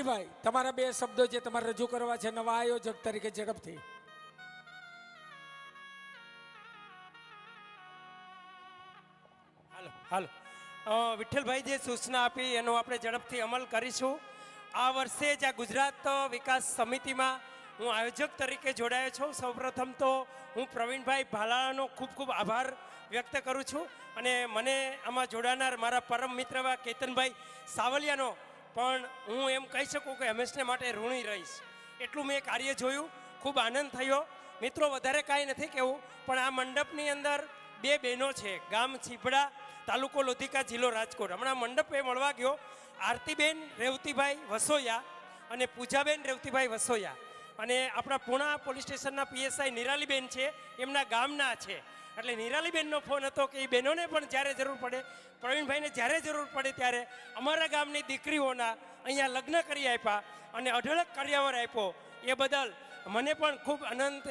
ભાઈ, તમારા બે શબ્દો જે તમારે રજૂ કરવા છે, નવા આયોજક તરીકે ઝડપથી. હાલો હાલો. વિઠ્ઠલભાઈ જે સૂચના આપી, એનો આપણે ઝડપથી અમલ કરીશું. આ વર્ષે જ આ ગુજરાત વિકાસ સમિતિમાં હું આયોજક તરીકે જોડાયો છું. સૌપ્રથમ તો હું પ્રવીણભાઈ ભાલાળાનો ખૂબ ખૂબ આભાર વ્યક્ત કરું છું. અને મને આમાં જોડાનાર મારા પરમ મિત્ર કેતનભાઈ સાવલિયાનો પણ હું એમ કહી શકું કે હંમેશને માટે ઋણી રહીશ. એટલું મેં કાર્ય જોયું, ખૂબ આનંદ થયો. મિત્રો, વધારે કાંઈ નથી કહેવું, પણ આ મંડપની અંદર બે બહેનો છે, ગામ છીપડા તાલુકો લોધિકા, જિલ્લો રાજકોટ. હમણાં મંડપે મળવા ગયો, આરતીબેન રેવતીભાઈ વસોયા અને પૂજાબેન રેવતીભાઈ વસોયા. અને આપણા પૂણા પોલીસ સ્ટેશનના પીએસઆઈ નિરાલીબેન છે, એમના ગામના છે. એટલે નિરાલીબેનનો ફોન હતો કે એ બહેનોને પણ જ્યારે જરૂર પડે પ્રવીણભાઈને જ્યારે જરૂર પડે ત્યારે અમારા ગામની દીકરીઓના અહીંયા લગ્ન કરી આપ્યા અને અઢળક કાર્યવર આપ્યો એ બદલ મને પણ ખૂબ આનંદ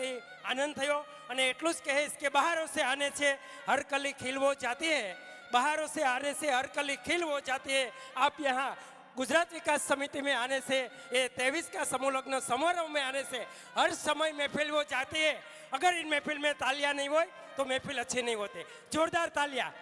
આનંદ થયો અને એટલું જ કહીશ કે બહારો સે આને છે હર કલી ખીલવો જાતી હે બહારો से आने से हर कली खिल हो जाती है आप यहाँ गुजरात विकास समिति में आने से ये तेईस का समूह लग्न समारोह में आने से हर समय महफिल हो जाती है अगर इन महफिल में तालियां नहीं હોય તો મહેફિલ अच्छी નહીં હોતી જોરદાર તાલિયા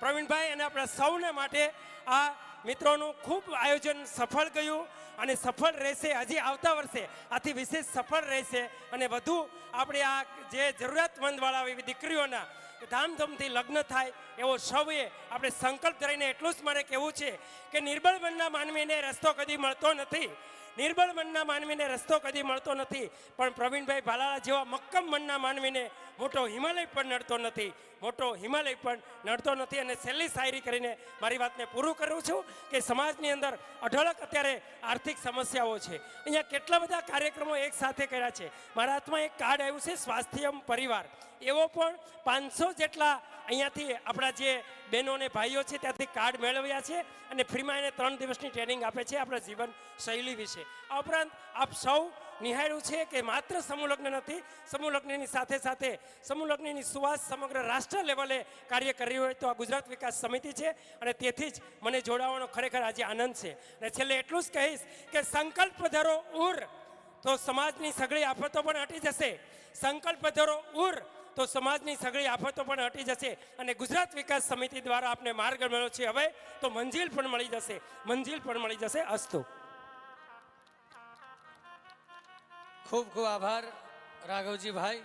પ્રવીણભાઈ અને આપણા સૌને માટે આ મિત્રોનું ખૂબ આયોજન સફળ ગયું અને સફળ રહેશે હજી આવતા વર્ષે આથી વિશેષ સફળ રહેશે અને વધુ આપણે આ જે જરૂરિયાતમંદવાળા એવી દીકરીઓના ધામધૂમથી લગ્ન થાય એવો સૌએ આપણે સંકલ્પ કરીને એટલું જ મારે કહેવું છે કે નિર્બળ મનના માનવીને રસ્તો કદી મળતો નથી નિર્બળ મનના માનવીને રસ્તો કદી મળતો નથી. પણ પ્રવીણભાઈ ભાલાળા જેવા મક્કમ મનના માનવીને મોટો હિમાલય પણ નડતો નથી. મોટો હિમાલય પણ નડતો નથી અને છેલ્લી શાયરી કરીને મારી વાતને પૂરું કરું છું કે સમાજની અંદર અઢળક અત્યારે આર્થિક સમસ્યાઓ છે. અહીંયા કેટલા બધા કાર્યક્રમો એક સાથે કર્યા છે. મારા હાથમાં એક કાર્ડ આવ્યું છે, સ્વાસ્થ્યમ પરિવાર. એવો પણ પાંચસો જેટલા અહીંયાથી આપણા જે બહેનો અને ભાઈઓ છે ત્યાંથી કાર્ડ મેળવ્યા છે અને ફ્રીમાં એને ત્રણ દિવસની ટ્રેનિંગ આપે છે આપણા જીવન શૈલી વિશે. આ ઉપરાંત આપ સૌ નિહાળ્યું છે કે માત્ર સમૂહ નથી, સમૂહ લગ્નની સાથે સાથે સમૂહ લગ્નની સુવાસ સમગ્ર રાષ્ટ્ર લેવલે કાર્ય કરી હોય તો આ ગુજરાત વિકાસ સમિતિ છે અને તેથી જ મને જોડાવાનો ખરેખર આજે આનંદ છે. અને છેલ્લે એટલું જ કહીશ કે સંકલ્પ ધરો ઉર તો સમાજની સગળી આફતો પણ હટી જશે. સંકલ્પ ધરો ઉર તો સમાજની સગળી આફતો પણ હટી જશે અને ગુજરાત વિકાસ સમિતિ દ્વારા આપને માર્ગ મળ્યો છે હવે તો મંજિલ પણ મળી જશે. મંજિલ પણ મળી જશે. અસ્તુ. ખૂબ ખૂબ આભાર, રાઘવજીભાઈ.